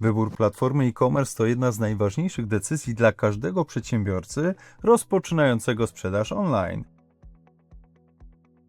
Wybór platformy e-commerce to jedna z najważniejszych decyzji dla każdego przedsiębiorcy rozpoczynającego sprzedaż online.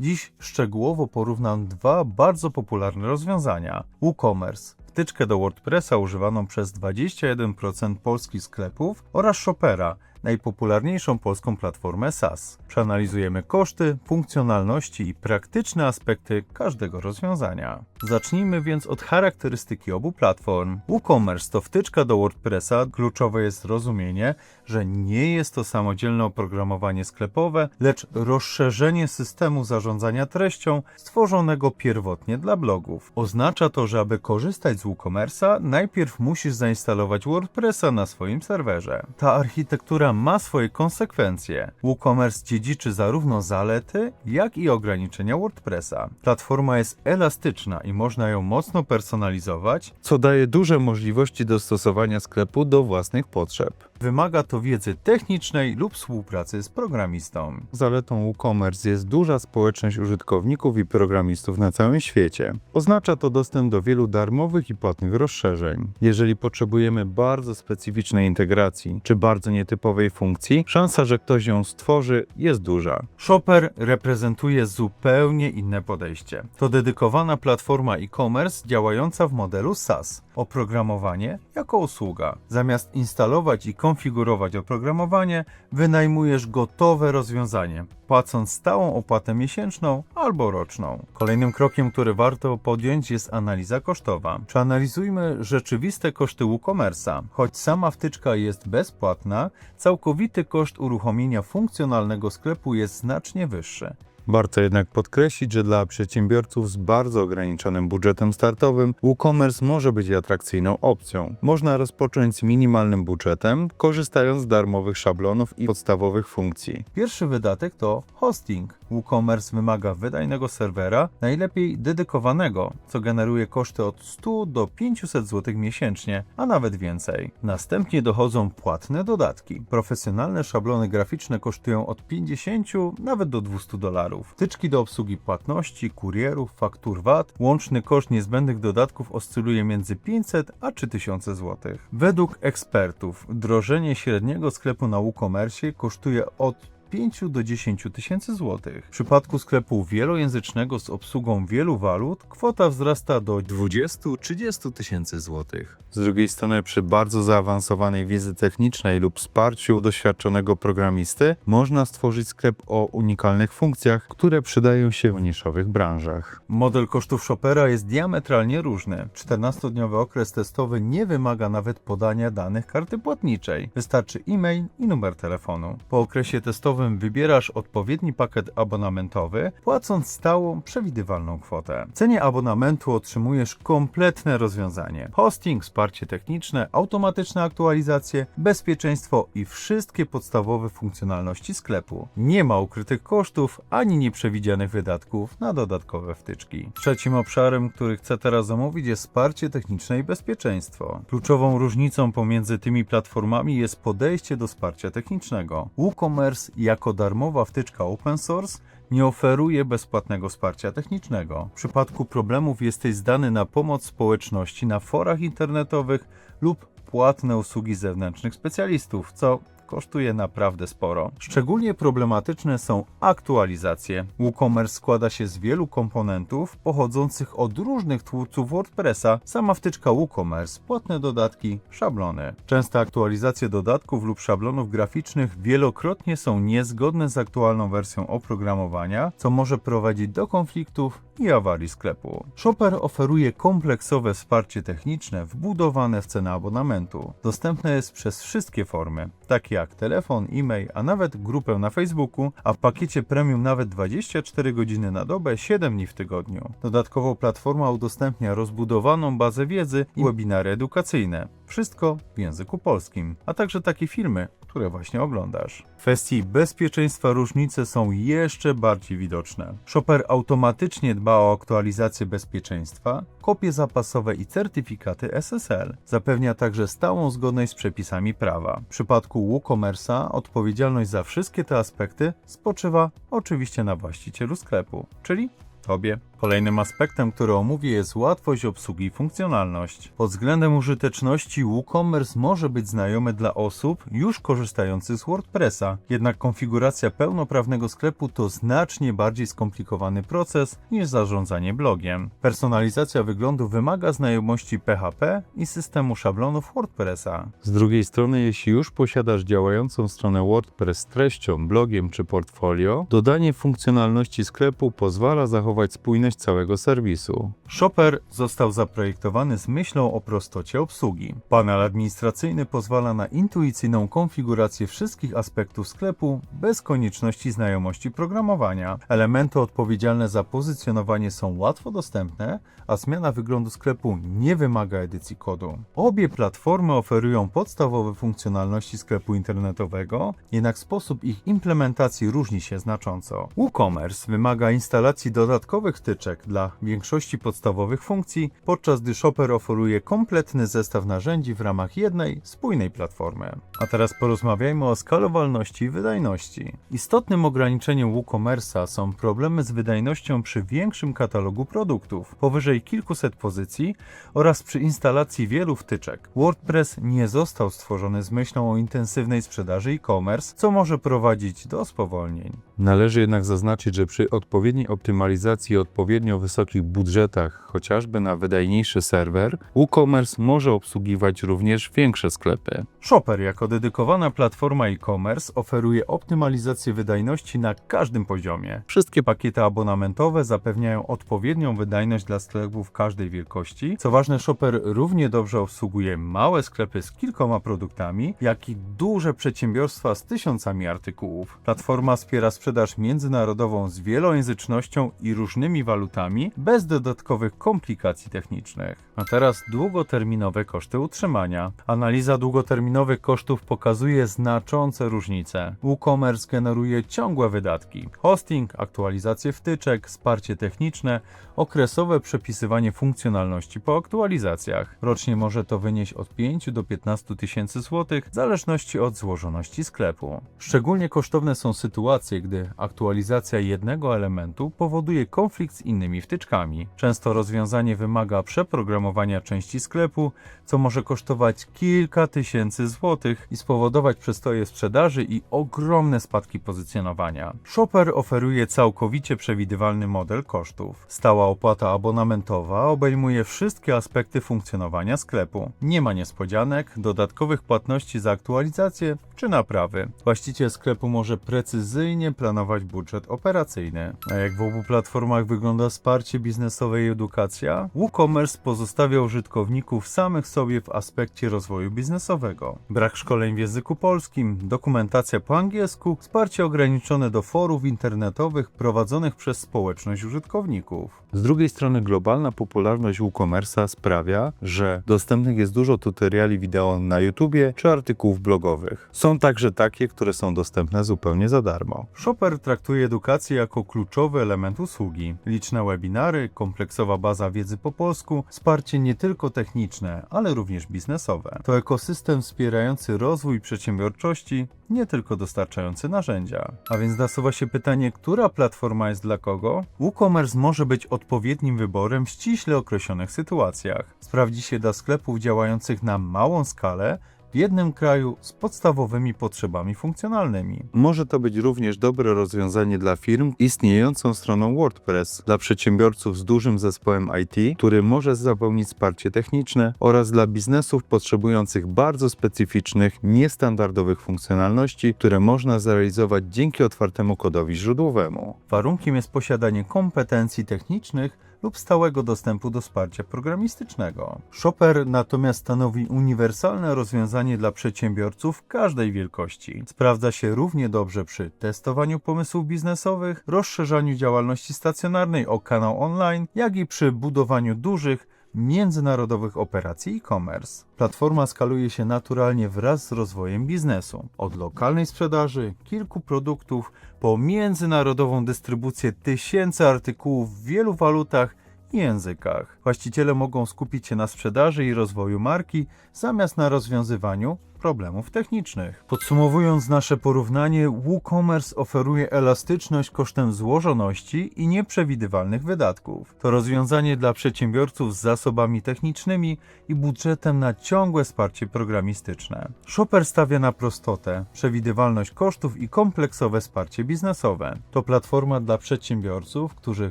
Dziś szczegółowo porównam dwa bardzo popularne rozwiązania: WooCommerce, wtyczkę do WordPressa używaną przez 21% polskich sklepów oraz Shopera, najpopularniejszą polską platformę SaaS. Przeanalizujemy koszty, funkcjonalności i praktyczne aspekty każdego rozwiązania. Zacznijmy więc od charakterystyki obu platform. WooCommerce to wtyczka do WordPressa. Kluczowe jest zrozumienie, że nie jest to samodzielne oprogramowanie sklepowe, lecz rozszerzenie systemu zarządzania treścią stworzonego pierwotnie dla blogów. Oznacza to, że aby korzystać z WooCommerce'a, najpierw musisz zainstalować WordPressa na swoim serwerze. Ta architektura ma swoje konsekwencje. WooCommerce dziedziczy zarówno zalety, jak i ograniczenia WordPressa. Platforma jest elastyczna i można ją mocno personalizować, co daje duże możliwości dostosowania sklepu do własnych potrzeb. Wymaga to wiedzy technicznej lub współpracy z programistą. Zaletą WooCommerce jest duża społeczność użytkowników i programistów na całym świecie. Oznacza to dostęp do wielu darmowych i płatnych rozszerzeń. Jeżeli potrzebujemy bardzo specyficznej integracji czy bardzo nietypowej funkcji, szansa, że ktoś ją stworzy jest duża. Shopper reprezentuje zupełnie inne podejście. To dedykowana platforma e-commerce działająca w modelu SaaS. Oprogramowanie jako usługa. Zamiast instalować i konfigurować oprogramowanie, wynajmujesz gotowe rozwiązanie, płacąc stałą opłatę miesięczną albo roczną. Kolejnym krokiem, który warto podjąć, jest analiza kosztowa. Przeanalizujmy rzeczywiste koszty WooCommerce'a. Choć sama wtyczka jest bezpłatna, całkowity koszt uruchomienia funkcjonalnego sklepu jest znacznie wyższy. Warto jednak podkreślić, że dla przedsiębiorców z bardzo ograniczonym budżetem startowym WooCommerce może być atrakcyjną opcją. Można rozpocząć z minimalnym budżetem, korzystając z darmowych szablonów i podstawowych funkcji. Pierwszy wydatek to hosting. WooCommerce wymaga wydajnego serwera, najlepiej dedykowanego, co generuje koszty od 100 do 500 zł miesięcznie, a nawet więcej. Następnie dochodzą płatne dodatki. Profesjonalne szablony graficzne kosztują od 50 nawet do 200 dolarów. Wtyczki do obsługi płatności, kurierów, faktur VAT, łączny koszt niezbędnych dodatków oscyluje między 500 a 3000 zł. Według ekspertów wdrożenie średniego sklepu na WooCommerce kosztuje od 5 do 10 tysięcy złotych. W przypadku sklepu wielojęzycznego z obsługą wielu walut kwota wzrasta do 20-30 tysięcy złotych. Z drugiej strony przy bardzo zaawansowanej wiedzy technicznej lub wsparciu doświadczonego programisty można stworzyć sklep o unikalnych funkcjach, które przydają się w niszowych branżach. Model kosztów Shopera jest diametralnie różny. 14-dniowy okres testowy nie wymaga nawet podania danych karty płatniczej. Wystarczy e-mail i numer telefonu. Po okresie testowym wybierasz odpowiedni pakiet abonamentowy, płacąc stałą, przewidywalną kwotę. W cenie abonamentu otrzymujesz kompletne rozwiązanie. Hosting, wsparcie techniczne, automatyczne aktualizacje, bezpieczeństwo i wszystkie podstawowe funkcjonalności sklepu. Nie ma ukrytych kosztów ani nieprzewidzianych wydatków na dodatkowe wtyczki. Trzecim obszarem, który chcę teraz omówić jest wsparcie techniczne i bezpieczeństwo. Kluczową różnicą pomiędzy tymi platformami jest podejście do wsparcia technicznego. WooCommerce jako darmowa wtyczka open source nie oferuje bezpłatnego wsparcia technicznego. W przypadku problemów jesteś zdany na pomoc społeczności na forach internetowych lub płatne usługi zewnętrznych specjalistów, co kosztuje naprawdę sporo. Szczególnie problematyczne są aktualizacje. WooCommerce składa się z wielu komponentów pochodzących od różnych twórców WordPressa. Sama wtyczka WooCommerce, płatne dodatki, szablony. Częste aktualizacje dodatków lub szablonów graficznych wielokrotnie są niezgodne z aktualną wersją oprogramowania, co może prowadzić do konfliktów i awarii sklepu. Shopper oferuje kompleksowe wsparcie techniczne wbudowane w cenę abonamentu. Dostępne jest przez wszystkie formy, takie jak telefon, e-mail, a nawet grupę na Facebooku, a w pakiecie premium nawet 24 godziny na dobę, 7 dni w tygodniu. Dodatkowo platforma udostępnia rozbudowaną bazę wiedzy i webinary edukacyjne. Wszystko w języku polskim, a także takie filmy, które właśnie oglądasz. W kwestii bezpieczeństwa różnice są jeszcze bardziej widoczne. Shopper automatycznie dba o aktualizację bezpieczeństwa, kopie zapasowe i certyfikaty SSL. Zapewnia także stałą zgodność z przepisami prawa. W przypadku WooCommerce'a odpowiedzialność za wszystkie te aspekty spoczywa oczywiście na właścicielu sklepu, czyli Tobie. Kolejnym aspektem, który omówię jest łatwość obsługi i funkcjonalność. Pod względem użyteczności WooCommerce może być znajomy dla osób już korzystających z WordPressa, jednak konfiguracja pełnoprawnego sklepu to znacznie bardziej skomplikowany proces niż zarządzanie blogiem. Personalizacja wyglądu wymaga znajomości PHP i systemu szablonów WordPressa. Z drugiej strony, jeśli już posiadasz działającą stronę WordPress z treścią, blogiem czy portfolio, dodanie funkcjonalności sklepu pozwala zachować spójność całego serwisu. Shopper został zaprojektowany z myślą o prostocie obsługi. Panel administracyjny pozwala na intuicyjną konfigurację wszystkich aspektów sklepu bez konieczności znajomości programowania. Elementy odpowiedzialne za pozycjonowanie są łatwo dostępne, a zmiana wyglądu sklepu nie wymaga edycji kodu. Obie platformy oferują podstawowe funkcjonalności sklepu internetowego, jednak sposób ich implementacji różni się znacząco. WooCommerce wymaga instalacji dodatkowych wtyczek dla większości podstawowych funkcji, podczas gdy Shopper oferuje kompletny zestaw narzędzi w ramach jednej, spójnej platformy. A teraz porozmawiajmy o skalowalności i wydajności. Istotnym ograniczeniem WooCommerce'a są problemy z wydajnością przy większym katalogu produktów, powyżej kilkuset pozycji oraz przy instalacji wielu wtyczek. WordPress nie został stworzony z myślą o intensywnej sprzedaży e-commerce, co może prowadzić do spowolnień. Należy jednak zaznaczyć, że przy odpowiedniej optymalizacji i odpowiednio wysokich budżetach, chociażby na wydajniejszy serwer, WooCommerce może obsługiwać również większe sklepy. Shopper jako dedykowana platforma e-commerce oferuje optymalizację wydajności na każdym poziomie. Wszystkie pakiety abonamentowe zapewniają odpowiednią wydajność dla sklepów każdej wielkości. Co ważne, Shopper równie dobrze obsługuje małe sklepy z kilkoma produktami, jak i duże przedsiębiorstwa z tysiącami artykułów. Platforma wspiera sprzedaż międzynarodową z wielojęzycznością i różnymi walutami, bez dodatkowych komplikacji technicznych. A teraz długoterminowe koszty utrzymania. Analiza długoterminowych kosztów pokazuje znaczące różnice. WooCommerce generuje ciągłe wydatki. Hosting, aktualizacje wtyczek, wsparcie techniczne, okresowe przepisywanie funkcjonalności po aktualizacjach. Rocznie może to wynieść od 5 do 15 tysięcy złotych, w zależności od złożoności sklepu. Szczególnie kosztowne są sytuacje, gdy aktualizacja jednego elementu powoduje konflikt z innymi wtyczkami. Często rozwiązanie wymaga przeprogramowania części sklepu, co może kosztować kilka tysięcy złotych i spowodować przestoje sprzedaży i ogromne spadki pozycjonowania. Shopper oferuje całkowicie przewidywalny model kosztów. Stała opłata abonamentowa obejmuje wszystkie aspekty funkcjonowania sklepu. Nie ma niespodzianek, dodatkowych płatności za aktualizację czy naprawy. Właściciel sklepu może precyzyjnie planować budżet operacyjny. A jak w obu platformach wygląda wsparcie biznesowe i edukacja? WooCommerce pozostawia użytkowników samych sobie w aspekcie rozwoju biznesowego. Brak szkoleń w języku polskim, dokumentacja po angielsku, wsparcie ograniczone do forów internetowych prowadzonych przez społeczność użytkowników. Z drugiej strony globalna popularność WooCommerce'a sprawia, że dostępnych jest dużo tutoriali wideo na YouTubie czy artykułów blogowych. Są także takie, które są dostępne zupełnie za darmo. Shopper traktuje edukację jako kluczowy element usługi. Liczne webinary, kompleksowa baza wiedzy po polsku, wsparcie nie tylko techniczne, ale również biznesowe. To ekosystem wspierający rozwój przedsiębiorczości, nie tylko dostarczający narzędzia. A więc nasuwa się pytanie, która platforma jest dla kogo? WooCommerce może być odpowiednim wyborem w ściśle określonych sytuacjach. Sprawdzi się dla sklepów działających na małą skalę, w jednym kraju z podstawowymi potrzebami funkcjonalnymi. Może to być również dobre rozwiązanie dla firm istniejącą stroną WordPress, dla przedsiębiorców z dużym zespołem IT, który może zapełnić wsparcie techniczne oraz dla biznesów potrzebujących bardzo specyficznych, niestandardowych funkcjonalności, które można zrealizować dzięki otwartemu kodowi źródłowemu. Warunkiem jest posiadanie kompetencji technicznych lub stałego dostępu do wsparcia programistycznego. Shopper natomiast stanowi uniwersalne rozwiązanie dla przedsiębiorców każdej wielkości. Sprawdza się równie dobrze przy testowaniu pomysłów biznesowych, rozszerzaniu działalności stacjonarnej o kanał online, jak i przy budowaniu dużych, międzynarodowych operacji e-commerce. Platforma skaluje się naturalnie wraz z rozwojem biznesu. Od lokalnej sprzedaży kilku produktów po międzynarodową dystrybucję tysięcy artykułów w wielu walutach językach. Właściciele mogą skupić się na sprzedaży i rozwoju marki zamiast na rozwiązywaniu problemów technicznych. Podsumowując nasze porównanie, WooCommerce oferuje elastyczność kosztem złożoności i nieprzewidywalnych wydatków. To rozwiązanie dla przedsiębiorców z zasobami technicznymi i budżetem na ciągłe wsparcie programistyczne. Shopper stawia na prostotę, przewidywalność kosztów i kompleksowe wsparcie biznesowe. To platforma dla przedsiębiorców, którzy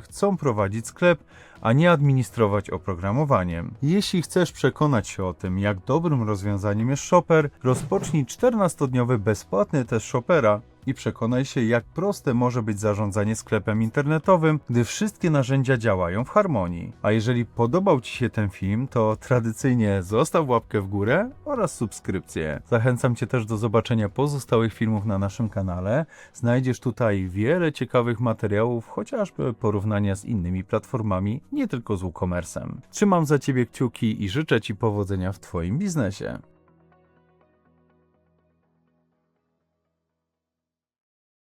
chcą prowadzić sklep, a nie administrować oprogramowaniem. Jeśli chcesz przekonać się o tym, jak dobrym rozwiązaniem jest Shopper, rozpocznij 14-dniowy bezpłatny test Shoppera i przekonaj się, jak proste może być zarządzanie sklepem internetowym, gdy wszystkie narzędzia działają w harmonii. A jeżeli podobał Ci się ten film, to tradycyjnie zostaw łapkę w górę oraz subskrypcję. Zachęcam Cię też do zobaczenia pozostałych filmów na naszym kanale. Znajdziesz tutaj wiele ciekawych materiałów, chociażby porównania z innymi platformami, nie tylko z WooCommerce'em. Trzymam za Ciebie kciuki i życzę Ci powodzenia w Twoim biznesie.